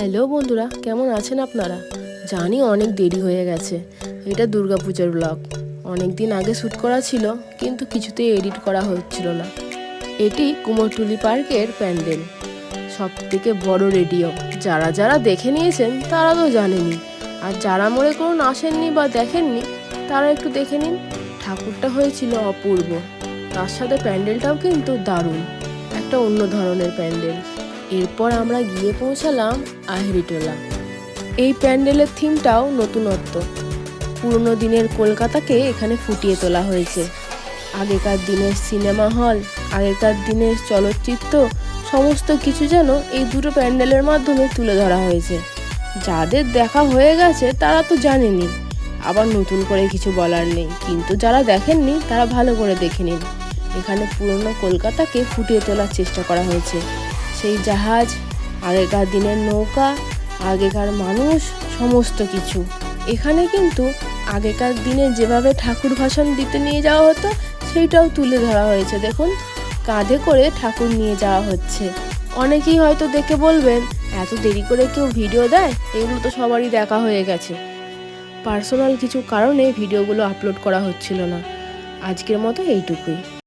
Hello বন্ধুরা, কেমন আছেন আপনারা? জানি অনেক দেরি হয়ে গেছে। এটা দুর্গাপূজার ব্লগ অনেক দিন আগে শ্যুট করা ছিল, কিন্তু কিছুতেই এডিট করা হচ্ছিল না। এটি কুমোরটুলি পার্কের প্যান্ডেল। সব থেকে বড় রেডিও যারা যারা দেখে নিয়েছেন, তারা তো জানেনি আর যারা মনে করুন আসেননি বা দেখেননি, তারা একটু দেখে নিন। ঠাকুরটা হয়েছিল অপূর্ব। তার সাথে প্যান্ডেলটাও কিন্তু দারুণ। একটা অন্য ধরনের প্যান্ডেল। এরপর আমরা গিয়ে পৌঁছালাম আহেরিটোলা। এই প্যান্ডেলের থিমটাও নতুনত্ব। পুরনো দিনের কলকাতাকে এখানে ফুটিয়ে তোলা হয়েছে। আগেকার দিনের সিনেমা হল, আগেকার দিনের চলচ্চিত্র, সমস্ত কিছু যেন এই দুটো প্যান্ডেলের মাধ্যমে তুলে ধরা হয়েছে। যাদের দেখা হয়ে গেছে, তারা তো জানেনি। আবার নতুন করে কিছু বলার নেই। কিন্তু যারা দেখেননি, তারা ভালো করে দেখে নিন। এখানে পুরনো কলকাতাকে ফুটিয়ে তোলার চেষ্টা করা হয়েছে। সেই জাহাজ, আগেকার দিনের নৌকা, আগেকার মানুষ, সমস্ত কিছু। এখানে কিন্তু আগেকার দিনে যেভাবে ঠাকুর ভাষণ দিতে নিয়ে যাওয়া হতো, সেইটাও তুলে ধরা হয়েছে। দেখুন, কাঁধে করে ঠাকুর নিয়ে যাওয়া হচ্ছে। অনেকেই হয়তো দেখে বলবেন, এত দেরি করে কেউ ভিডিও দেয়? এগুলো তো সবারই দেখা হয়ে গেছে। পার্সোনাল কিছু কারণে ভিডিওগুলো আপলোড করা হচ্ছিল না। আজকের মতো এইটুকুই।